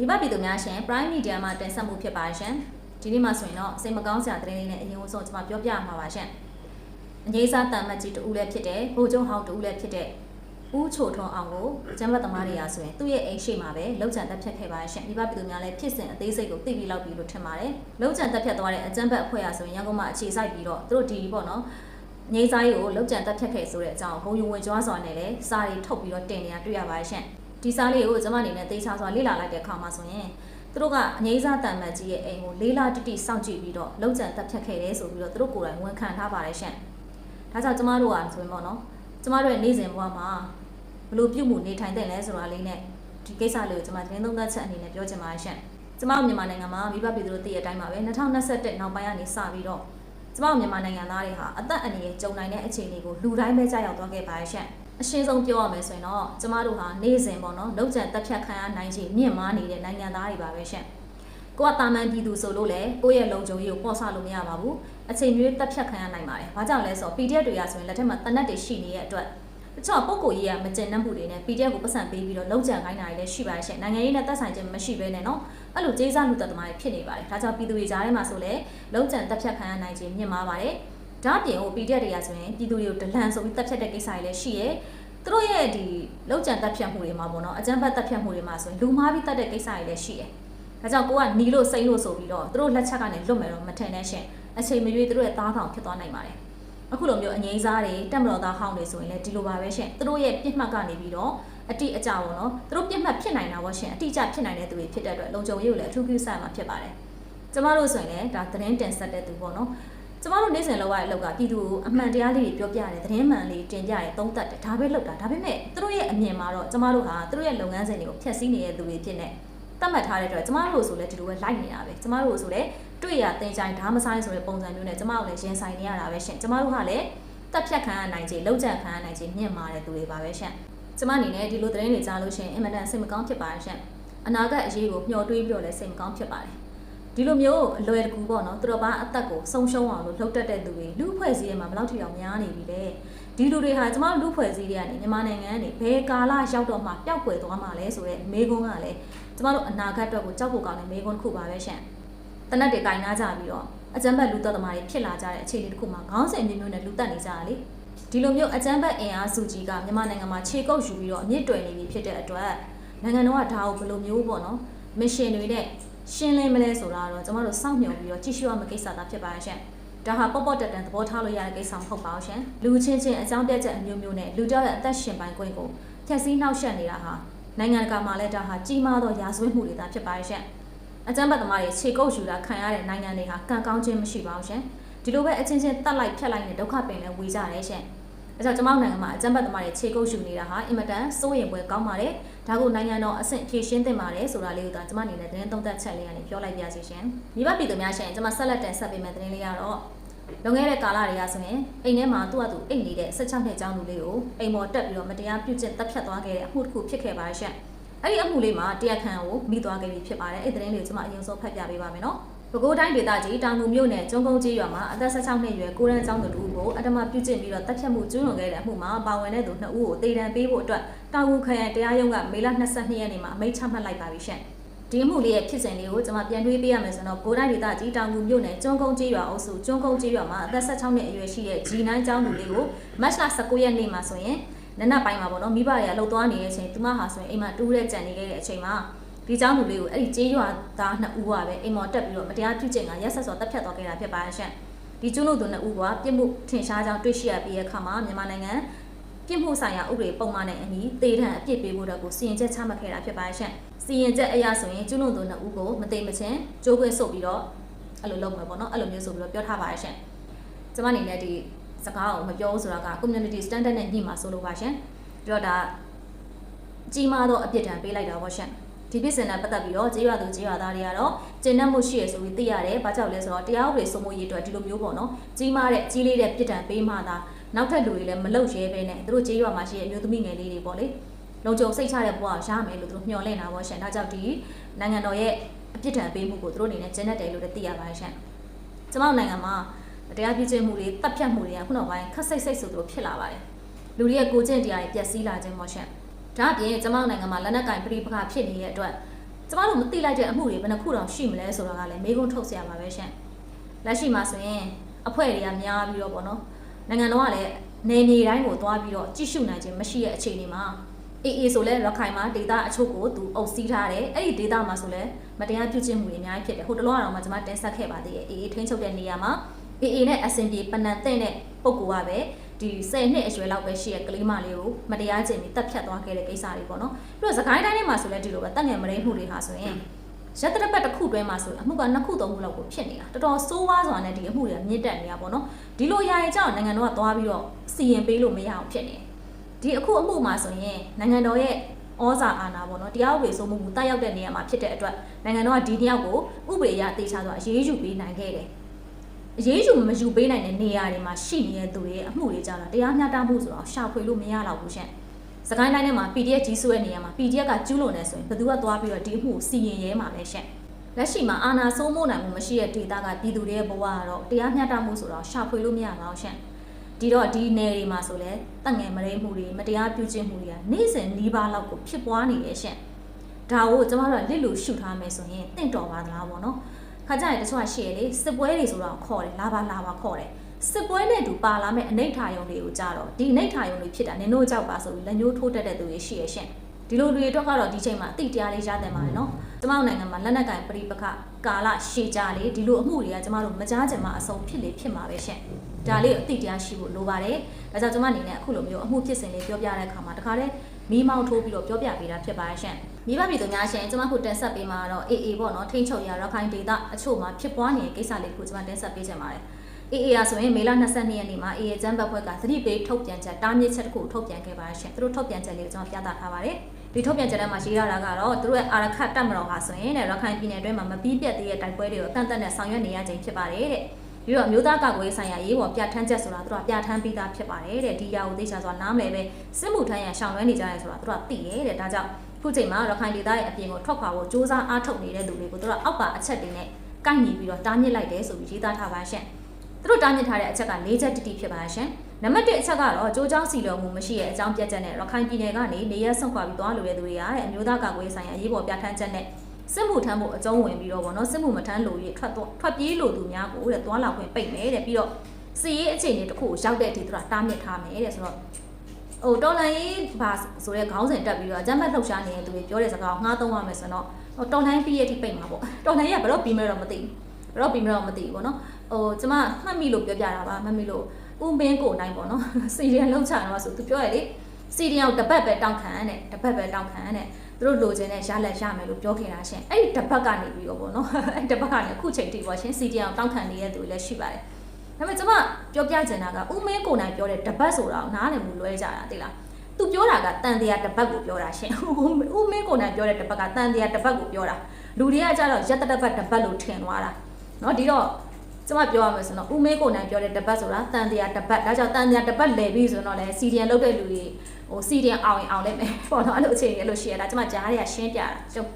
မိဘပြည်သူများရှင် Prime Media မှာတင်ဆက်မှုဖြစ်ပါရှင်ဒီနေ့မှာဆိုရင်တော့စိတ်မကောင်းစရာသတင်းလေးနဲ့အရင်ဆုံးကျွန်မပြောပြမှာပါရှင်အငိမ့်စားတန်မတ်ကြီးတူဦးလည်းဖြစ်တယ်ဗိုလ်ချုပ်ဟောင်းတူဦးလည်းဖြစ်တဲ့ဦးချိုထွန်းအောင်ကိုကျမ်းပတ်သမားတွေရာဆိုရင်သူ့ရဲ့အိမ်ရှိမှာပဲလောက်ချန်တက်ဖြတ်ခဲ့ပါရှင်မိဘပြည်သူများလည်းဖြစ်စဉ်အသေးစိတ်ကိုသိပြီးလောက်ပြီလို့ထင်ပါတယ်လောက်ချန်တက်ဖြတ်သွားတဲ့အကျမ်းပတ်အဖွဲ့ရာဆိုရင်ရန်ကုန်မှာအခြေစိုက်ပြီးတော့သူတို့ဒီပေါ့နော်ငိမ့်စားကြီးကိုလောက်ချန်တက်ဖြတ်ခဲ့ဆိုတဲ့အကြောင်းဘုံယူဝင်ကြွားစွာနဲ့လည်းစာတွေထုတ်ပြီးတော့တင်နေတာတွေ့ရပါရှင် ဒီစားလေးကိုကျွန်မအနေနဲ့သေချာစွာလေ့လာလိုက်တဲ့အခါမှာဆိုရင်သူတို့ကအငိမ့်စားတန်မတ်ကြီးရဲ့အိမ်ကိုလေးလာတိတိစောင့်ကြည့်ပြီးတော့လုံခြံတက်ဖြတ်ခဲ့တယ်ဆိုပြီးတော့သူတို့ကိုယ်တိုင်ဝန်ခံထားပါတယ်ရှင့်။ဒါကြောင့်ကျမတို့ကဆိုရင်ပေါ့နော်ကျမတို့ရဲ့နေ့စဉ်ဘဝမှာဘလို့ပြုတ်မှုနေထိုင်တဲ့လဲဆိုတာလေးနဲ့ဒီကိစ္စလေးကိုကျွန်မသတင်းသုံးသပ်ချက်အနေနဲ့ပြောချင်ပါတယ်ရှင့်။ကျမတို့မြန်မာနိုင်ငံမှာမိဘပြည်သူတို့သိတဲ့အတိုင်းပါပဲ2021နောက်ပိုင်းကနေစပြီးတော့ကျမတို့မြန်မာနိုင်ငံသားတွေဟာအသက်အန္တရာယ်ကြုံနိုင်တဲ့အခြေအနေကိုလူတိုင်းပဲကြောက်ရောက်သွားခဲ့ပါတယ်ရှင့်။ အရှင်းဆုံးပြောရမယ်ဆိုရင်တော့ကျမတို့ဟာနေ့စဉ်ပေါ့နော်လောက်ကျန်တက်ဖြတ်ခံရနိုင်ခြေမြင့်မားနေတဲ့နိုင်ငံသားတွေပါပဲရှင့်။ကိုကတာမန်ပြည်သူဆိုလို့လေကိုယ့်ရဲ့လုံခြုံရေးကိုပေါ့ဆလို့မရပါဘူး။အချိန်မျိုးတက်ဖြတ်ခံရနိုင်ပါတယ်။ဘာကြောင့်လဲဆိုတော့ PDF တွေကဆိုရင်လက်ထက်မှာတနက်တွေရှိနေတဲ့အတွက်တချို့ပုံကိုကြီးကမကျင်နှံ့မှုတွေနဲ့ PDF ကိုပတ်စံပေးပြီးတော့လုံခြံခိုင်းတာတွေလည်းရှိပါတယ်ရှင့်။နိုင်ငံရေးနဲ့သက်ဆိုင်ခြင်းမရှိဘဲနဲ့နော်။အဲ့လိုကြေးစားလူသက်သမားတွေဖြစ်နေပါတယ်။ဒါကြောင့်ပြည်သူတွေကြားထဲမှာဆိုလေလုံခြံတက်ဖြတ်ခံရနိုင်ခြေမြင့်မားပါတယ်။ဒါအပြင်ဟို PDF တွေကဆိုရင်ပြည်သူတွေကိုဒလန်ဆိုပြီးတက်ဖြတ်တဲ့ကိစ္စတွေလည်းရှိရဲ။ သူတို့ရဲ့ဒီလောက်ကျန်တက်ဖြတ်မှုတွေမှာပေါ့နော်အကြမ်းဖက်တက်ဖြတ်မှုတွေမှာဆိုရင်လူမားပြီးတက်တဲ့ကိစ္စတွေလည်းရှိတယ်။ဒါကြောင့်ကိုကနီလို့စိမ့်လို့ဆိုပြီးတော့သူတို့လက်ချက်ကနေလွတ်မယ်တော့မထင်နဲ့ရှင်။အချိန်မရွေးသူတို့ရဲ့သားကောင်ဖြစ်သွားနိုင်ပါတယ်။အခုလိုမျိုးအငိမ့်စားတွေတက်မတော်သားဟောင်းတွေဆိုရင်လည်းဒီလိုပါပဲရှင်။သူတို့ရဲ့ပြစ်မှတ်ကနေပြီးတော့အတိအကျပေါ့နော်။သူတို့ပြစ်မှတ်ဖြစ်နိုင်တာပေါ့ရှင်။အတိအကျဖြစ်နိုင်တဲ့သူတွေဖြစ်တဲ့အတွက်လုံခြုံရေးကိုလည်းအထူးကိစ္စမှာဖြစ်ပါတယ်။ကျမတို့ဆိုရင်လည်းဒါသတင်းတင်ဆက်တဲ့သူပေါ့နော်။ ကျမတို့နေ့စဉ်လောက်ရတဲ့အလုပ်ကပြည်သူကိုအမှန်တရားလေးတွေပြောပြရတယ်သတင်းမှန်လေးတင်ပြရတယ်သုံးသပ်တယ်ဒါပဲလုပ်တာဒါပေမဲ့သူတို့ရဲ့အမြင်မှာတော့ကျမတို့ဟာသူတို့ရဲ့လုပ်ငန်းစဉ်တွေကိုဖျက်ဆီးနေတဲ့သူတွေဖြစ်နေတတ်မှတ်ထားတဲ့အတွက်ကျမတို့ဆိုလည်းဒီလိုပဲလိုက်နေတာပဲကျမတို့ဆိုလည်းတွေ့ရတင်ချိုင်းဓာမဆိုင်ဆိုတဲ့ပုံစံမျိုးနဲ့ကျမတို့လည်းရင်ဆိုင်နေရတာပဲရှင်ကျမတို့ကလည်းတက်ဖြတ်ခံရနိုင်ခြေလောက်ကျန်ခံရနိုင်ခြေမြင့်မာတဲ့သူတွေပါပဲရှင်ကျမအနေနဲ့ဒီလိုသတင်းတွေကြားလို့ရှိရင်အင်မတန်စိတ်မကောင်းဖြစ်ပါတယ်ရှင်အနာဂတ်အရေးကိုမျှော်တွေးပြီးတော့လည်းစိတ်မကောင်းဖြစ်ပါတယ် ဒီလိုမျိုးအလွယ်တကူပေါ့နော်သူတို့ဘာအသက်ကိုဆုံးရှုံးအောင်လို့လှုပ်တက်တဲ့သူတွေလူဖွဲ့စည်းတွေမှာဘယ်လောက်ထိအောင်များနေပြီလဲဒီလူတွေဟာကျမတို့လူဖွဲ့စည်းတွေကနေမြန်မာနိုင်ငံကနေဘယ်ကာလရောက်တော့မှပျောက်ကွယ်သွားမှာလဲဆိုတော့မေကွန်းကလည်းကျမတို့အနာဂတ်အတွက်ကိုကြောက်ဖို့ကောင်းတဲ့မေကွန်းတစ်ခုပါပဲရှင့်တနက်တွေကင်နာကြပြီးတော့အကြမ်းဖက်လူသက်သမားတွေဖြစ်လာကြတဲ့အခြေအနေတစ်ခုမှာခေါင်းစဉ်မျိုးမျိုးနဲ့လူတက်နေကြတာလေဒီလိုမျိုးအကြမ်းဖက်အင်အားစုကြီးကမြန်မာနိုင်ငံမှာခြေကုပ်ယူပြီးတော့အမြင့်တွယ်နေပြီဖြစ်တဲ့အတွက်နိုင်ငံတော်ကဒါကိုဘယ်လိုမျိုးပေါ့နော်မရှင်တွေနဲ့ ရှင်းလင်းမလဲဆိုတာတော့ကျမတို့စောင့်မျှော်ပြီးတော့ကြည့်ရှုရမယ့်ကိစ္စသာဖြစ်ပါရဲ့ရှင်။ဒါဟာပေါ့ပေါ့တက်တန်သဘောထားလို့ရတဲ့ကိစ္စမဟုတ်ပါဘူးရှင်။လူချင်းချင်းအကြောင်းပြချက်အမျိုးမျိုးနဲ့လူတစ်ယောက်ရဲ့အသက်ရှင်ပိုင်ခွင့်ကိုဖြည့်ဆည်းနှောက်ယှက်နေတာဟာနိုင်ငံတကာမှာလည်းဒါဟာကြီးမားသောရာဇဝတ်မှုတွေသာဖြစ်ပါရဲ့ရှင်။အကြမ်းဖက်သမားတွေခြေကုပ်ယူတာခံရတဲ့နိုင်ငံတွေဟာကံကောင်းခြင်းမရှိပါဘူးရှင်။ဒီလိုပဲအချင်းချင်းတတ်လိုက်ဖြတ်လိုက်နဲ့ဒုက္ခပင်လည်းဝေကြတယ်ရှင်။အဲကြောင့်ကျမတို့နိုင်ငံမှာအကြမ်းဖက်သမားတွေခြေကုပ်ယူနေတာဟာအင်မတန်စိုးရိမ်ပွဲကောင်းပါတယ်။ ဒါကိုနိုင်ငံတော်အဆင့်ဖြည့်ရှင်းသင့်ပါတယ်ဆိုတာလေးကိုဒါကျမအနေနဲ့သတင်းသုံးသပ်ချက်လေးကနေပြောလိုက်ပြစီရှင်။မိဘပြည်သူများရှင်ကျမဆက်လက်တင်ဆက်ပေးမယ့်သတင်းလေးကတော့လွန်ခဲ့တဲ့ကာလတွေကဆိုရင်အိမ်ထဲမှာသူ့အတူအိတ်နေတဲ့16နှစ်ကျောင်းသူလေးကိုအိမ်ပေါ်တက်ပြီးတော့မတရားပြုကျင့်တပ်ဖြတ်သွားခဲ့တဲ့အမှုတစ်ခုဖြစ်ခဲ့ပါရှင်။အဲ့ဒီအမှုလေးမှာတရားခံကိုမိသွားခဲ့ပြီဖြစ်ပါတယ်။အဲ့ဒီသတင်းလေးကိုကျမအရင်ဆုံးဖတ်ပြပေးပါမယ်နော်။ ပဲခူးတိုင်းဒေသကြီးတောင်ငူမြို့နယ်ကျုံကုန်းကြီးရွာမှာအသက်16နှစ်အရွယ်ကိုရန်ကျောင်းသူတို့ကိုအတမပြုကျင့်ပြီးတော့တပ်ဖြတ်မှုကျူးလွန်ခဲ့တဲ့အမှုမှာပါဝင်တဲ့သူ2ဦးကိုတေတံပေးဖို့အတွက်တောင်ငူခရိုင်တရားရုံးကမေလ22ရက်နေ့မှာအမိန့်ချမှတ်လိုက်ပါပြီရှင့်။ဒီအမှုလေးရဲ့ဖြစ်စဉ်လေးကိုကျွန်မပြန်တွေးပေးရမယ်ဆိုတော့ကိုတိုင်းဒေသကြီးတောင်ငူမြို့နယ်ကျုံကုန်းကြီးရွာအုပ်စုကျုံကုန်းကြီးရွာမှာအသက်16နှစ်အရွယ်ရှိတဲ့ G9 ကျောင်းသူလေးကိုမတ်လ19ရက်နေ့မှာဆိုရင်နနက်ပိုင်းမှာပေါ့နော်မိဘတွေကလှုပ်သွားနေတဲ့အချိန်သူမဟာဆိုရင်အိမ်မှာတူးတဲ့ကြံနေခဲ့တဲ့အချိန်မှာ ဒီเจ้าလူလေးကိုအဲ့ဒီကျေးရွာသားနှစ်ဦးကပဲအိမ်မော်တက်ပြီးတော့မတရားပြုကျင့်ကရက်ဆက်စော်တပ်ဖြတ်သွားခဲ့တာဖြစ်ပါရဲ့ရှင့်ဒီကျွလို့သူနှစ်ဦးကပြစ်မှုထင်ရှားကြောင်းတွေ့ရှိရပြီးတဲ့အခါမှာမြန်မာနိုင်ငံပြစ်မှုဆိုင်ရာဥပဒေပုံမှန်နဲ့အညီတေထံအပြစ်ပေးဖို့တော့ကိုစီရင်ချက်ချမှတ်ခဲ့တာဖြစ်ပါရဲ့ရှင့်စီရင်ချက်အရဆိုရင်ကျွလို့သူနှစ်ဦးကိုမသိမချင်းကြိုးခွင်းဆုပ်ပြီးတော့အဲ့လိုလုပ်မယ်ပေါ့နော်အဲ့လိုမျိုးဆိုပြီးတော့ပြောထားပါရဲ့ရှင့်ကျမအနေနဲ့ဒီစကားကိုမပြောဘူးဆိုတာက community standard နဲ့ညှိမှာဆိုလို့ပါရှင်ပြီးတော့ဒါကြီးမားသောအပြစ်ဒဏ်ပေးလိုက်တာပေါ့ရှင် ဒီဖြစ်စဉ်နဲ့ပတ်သက်ပြီးတော့ကြေးရွာသူကြေးရွာသားတွေကတော့ကျင့်တတ်မှုရှိရဆိုပြီးသိရတယ်။ဘာကြောင့်လဲဆိုတော့တရားဥပဒေစိုးမိုးရေးအတွက်ဒီလိုမျိုးပေါ့နော်။ကြီးမားတဲ့ကြီးလေးတဲ့ပြစ်ဒဏ်ပေးမှသာနောက်ထပ်လူတွေလည်းမလုပ်ရဲပဲနဲ့သူတို့ကြေးရွာမှာရှိတဲ့အမျိုးသမီးငယ်လေးတွေပေါ့လေ။လုံခြုံစိတ်ချတဲ့ဘဝကိုရမယ်လို့သူတို့မျှော်လင့်တာပေါ့ရှင်။ဒါကြောင့်ဒီနိုင်ငံတော်ရဲ့အပြစ်ဒဏ်ပေးမှုကိုသူတို့အနေနဲ့ကျင့်တတ်တယ်လို့လည်းသိရပါတယ်ရှင်။ကျမတို့နိုင်ငံမှာတရားပြည့်ကျင့်မှုတွေတပ်ဖြတ်မှုတွေကခုနောက်ပိုင်းခက်စိတ်စိတ်ဆိုသူတို့ဖြစ်လာပါတယ်။လူတွေရဲ့ကိုကျင့်တရားတွေပျက်စီးလာခြင်းပေါ့ရှင်။ ဒါအပြင်ကျမတို့နိုင်ငံမှာလက်နက်ကင်ပြိပခဖြစ်နေတဲ့အတွက်ကျမတို့မသိလိုက်တဲ့အမှုတွေဘယ်နှခုတောင်ရှိမလဲဆိုတာကလည်းမေးခွန်းထုတ်ဆရာပါပဲရှင်လက်ရှိမှာဆိုရင်အဖွဲ့တွေကများပြီးတော့ပေါ့နော်နိုင်ငံတော်ကလည်းနေမြေတိုင်းကိုသွားပြီးတော့ကြည့်ရှုနိုင်ခြင်းမရှိတဲ့အခြေအနေမှာအေးအေးဆိုလဲရခိုင်မှာဒေတာအချို့ကိုသူအုပ်စီးထားတယ်အဲ့ဒီဒေတာမှာဆိုလဲမတရားပြုကျင့်မှုတွေအများကြီးဖြစ်တယ်ဟိုတလောကတော့မှကျွန်မတင်ဆက်ခဲ့ပါသေးတယ်အေးအေးထိန်းချုပ်တဲ့နေရာမှာအေးအေးနဲ့အစင်ပြေပနန်တဲ့တဲ့ပုံကူကပဲ ဒီ10နှစ်အရွယ်လောက်ပဲရှိတဲ့ကလေးမလေးကိုမတရားကျင့်ပြီးတပ်ဖြတ်သွားခဲ့တဲ့ကိစ္စတွေပေါ့နော်ပြီးတော့စကိုင်းတိုင်းထဲမှာဆိုလဲဒီလိုပဲတက်ငယ်မရင်းမှုတွေဟာဆိုရင်ရက်တစ်ပတ်တစ်ခုတွဲမှာဆိုအမှုကနှစ်ခုသုံးခုလောက်ကိုဖြစ်နေတာတော်တော်ဆိုးဝါးစွာနဲ့ဒီအမှုတွေကမြင့်တက်နေတာပေါ့နော်ဒီလိုຢာရင်ကြောင့်နိုင်ငံတော်ကသွားပြီးတော့စီရင်ပေးလို့မရအောင်ဖြစ်နေတယ်ဒီအခုအမှုမှာဆိုရင်နိုင်ငံတော်ရဲ့ဩဇာအာဏာပေါ့နော်တရားဥပဒေစိုးမိုးမှုတက်ရောက်တဲ့နေရာမှာဖြစ်တဲ့အတွက်နိုင်ငံတော်ကဒီတယောက်ကိုဥပဒေအရတေချာဆိုအရေးယူပေးနိုင်ခဲ့တယ် အရေးယူမယူပေးနိုင်တဲ့နေရာတွေမှာရှိနေတဲ့သူတွေရဲ့အမှုတွေကြောင့်တရားမျှတမှုဆိုတော့ရှာဖွေလို့မရတော့ဘူးရှင်စကိုင်းတိုင်းထဲမှာ PDF ကြီးဆွဲနေရမှာ PDF ကကျူးလွန်နေဆိုရင်ဘယ်သူကသွားပြီးတော့ဒီအမှုကိုစီရင်ရဲမှာလဲရှင်လက်ရှိမှာအာဏာစိုးမိုးနိုင်မှုမရှိတဲ့ဒေသကပြည်သူတွေရဲ့ဘဝကတော့တရားမျှတမှုဆိုတော့ရှာဖွေလို့မရပါဘူးရှင်ဒီတော့ဒီနယ်တွေမှာဆိုလဲတက်ငယ်မရိမှုတွေမတရားပြုကျင့်မှုတွေကနေ့စဉ်နှီးပါးလောက်ကိုဖြစ်ပွားနေရဲ့ရှင်ဒါကိုကျမတို့ကလစ်လို့ရှုထားမယ်ဆိုရင်တင့်တော်ပါသလားပေါ့နော် ခါကြရတချို့ကရှေ့လေစစ်ပွဲတွေဆိုတော့ခေါ်တယ်လာပါလာပါခေါ်တယ်စစ်ပွဲနဲ့တူပါလာမဲ့အနိဋ္ဌာယုံတွေကိုကြတော့ဒီအနိဋ္ဌာယုံတွေဖြစ်တာနင်တို့ကြောက်ပါဆိုပြီးလက်ညှိုးထိုးတတ်တဲ့သူတွေရှိရရှင်ဒီလိုတွေအတွက်ကတော့ဒီချိန်မှာအတိတရားလေးရတဲ့မှာလေနော်ကျမတို့နိုင်ငံမှာလက်နက်ကင်ပြိပခကာလရှည်ကြလေဒီလိုအမှုတွေကကျမတို့မကြားချင်မှအဆုံးဖြစ်လေဖြစ်မှာပဲရှင်ဒါလေးအတိတရားရှိဖို့လိုပါတယ်ဒါကြောင့်ကျမအနေနဲ့အခုလိုမျိုးအမှုဖြစ်စဉ်လေးပြောပြတဲ့အခါမှာတခါတည်း မီးမောင်းထိုးပြီးတော့ပြောပြပေးတာဖြစ်ပါရဲ့ရှင်မိဘပြည်သူများရှင်ကျမခုတင်ဆက်ပေးမှာတော့အေးအေးပေါ့နော်ထိန်းချုပ်ရရခိုင်ဒေသအချို့မှာဖြစ်ပွားနေတဲ့ကိစ္စလေးကိုကျမတင်ဆက်ပေးချင်ပါတယ်အေးအေးရဆိုရင်မေလ22ရက်နေ့မှာအေးအေးကျန်းဘက်ဘက်ကသတိပေးထုတ်ပြန်ချက်တားမြစ်ချက်တစ်ခုထုတ်ပြန်ခဲ့ပါရှင်သူတို့ထုတ်ပြန်ချက်လေးကိုကျွန်တော်ပြသထားပါတယ်ဒီထုတ်ပြန်ချက်ထဲမှာရေးရတာကတော့သူတို့ရဲ့အာရခတ်တပ်မတော်ဟာဆိုရင်တဲ့ရခိုင်ပြည်နယ်အတွင်းမှာမပြီးပြတ်သေးတဲ့တိုက်ပွဲတွေကိုအကန့်အသတ်နဲ့ဆောင်ရွက်နေရခြင်းဖြစ်ပါတယ်တဲ့ ပြီးတော့မျိုးသားကာကွယ်ဆိုင်ရာရေးပေါ်ပြဋ္ဌာန်းချက်ဆိုတာသူတို့ကပြဋ္ဌာန်းပြီးသားဖြစ်ပါတယ်တဲ့ဒီအရာကိုသိချာစွာနားမလည်ပဲစစ်မှုထမ်းရန်ရှောင်လွှဲနေကြရဲဆိုတာသူတို့ကသိရဲတဲ့ဒါကြောင့်ခုချိန်မှာရခိုင်ဒေသရဲ့အပြင်ကိုထွက်ခွာဖို့စ조사အားထုတ်နေတဲ့လူတွေကိုသူတို့အောက်ပါအချက်တွေနဲ့ကိုက်ညီပြီးတော့တားမြစ်လိုက်တယ်ဆိုပြီးရေးသားထားပါရှင့်သူတို့တားမြစ်ထားတဲ့အချက်က၄ချက်တိတိဖြစ်ပါရှင့်နံပါတ်1အချက်ကတော့ကြိုးကြောင်းစီလုံမှုမရှိတဲ့အကြောင်းပြချက်နဲ့ရခိုင်ပြည်နယ်ကနေနေရက်ဆုံးခွာပြီးသွားလိုတဲ့သူတွေရတဲ့အမျိုးသားကာကွယ်ဆိုင်ရာရေးပေါ်ပြဋ္ဌာန်းချက်နဲ့ စစ်မှုထမ်းဖို့အကျုံးဝင်ပြီးတော့ဗောနော်စစ်မှုမထမ်းလို့ရထွက်ထွက်ပြေးလို့သူများကိုတဲ့သွားလာခွင့်ပိတ်မယ်တဲ့ပြီးတော့စီရေးအခြေအနေတစ်ခုကိုရောက်တဲ့အထိသူကတားမြစ်ထားမယ်တဲ့ဆိုတော့ဟိုတော်လန်ရေးဘာဆိုတဲ့ခေါင်းစဉ်တက်ပြီးတော့အကြမ်းဖက်လှုပ်ရှားနေတဲ့သူတွေပြောတဲ့စကားကိုငှားသုံးရမယ်ဆိုတော့ဟိုတော်လန်ပြီးရဲ့အထိပိတ်မှာပေါ့တော်လန်ရေးကဘယ်တော့ပြီးမလဲတော့မသိဘူးဘယ်တော့ပြီးမလဲတော့မသိဘူးပေါ့နော်ဟိုကျမမှတ်မိလို့ပြောပြတာပါမှတ်မိလို့ဦးမင်းကိုနိုင်ပေါ့နော်စီရီယံလောက်ချတော့ဆိုသူပြောရလေစီရီယံကိုတပတ်ပဲတောင်းခံတဲ့တပတ်ပဲတောင်းခံတဲ့ သူတို့လိုချင်တဲ့ရလက်ရမယ်လို့ပြောခဲ့တာရှင်အဲ့ဒီတပတ်ကနေပြီးတော့ပေါ့နော်အဲ့တပတ်ကနေအခုချိန်ထိပေါ့ရှင်စီရီယံကိုတောင်းခံနေတဲ့သူလည်းရှိပါတယ်ဒါပေမဲ့ကျမပြောပြချင်တာကဦးမင်းကိုနိုင်ပြောတဲ့တပတ်ဆိုတာကိုနားလည်မှုလွဲကြတာသိလားသူပြောတာကတန်တရားတပတ်ကိုပြောတာရှင်ဦးမင်းကိုနိုင်ပြောတဲ့တပတ်ကတန်တရားတပတ်ကိုပြောတာလူတွေကကြတော့ရက်တပတ်တပတ်လို့ထင်သွားတာเนาะဒီတော့ကျမပြောရမယ်ဆိုတော့ဦးမေးကိုနိုင်ပြောတဲ့တပတ်ဆိုတာတန်တရားတပတ်ဒါကြောင့်တန်တရားတပတ်လဲပြီးဆိုတော့လေစီဒီယန်လုတ်တဲ့လူတွေ ဟိုစီဒီယန်အောင်ရင်အောင်လိုက်မယ်ပေါ့နော်အဲ့လိုအခြေအနေလို့ရှိရတာကျမကြားရရှင်းပြတာ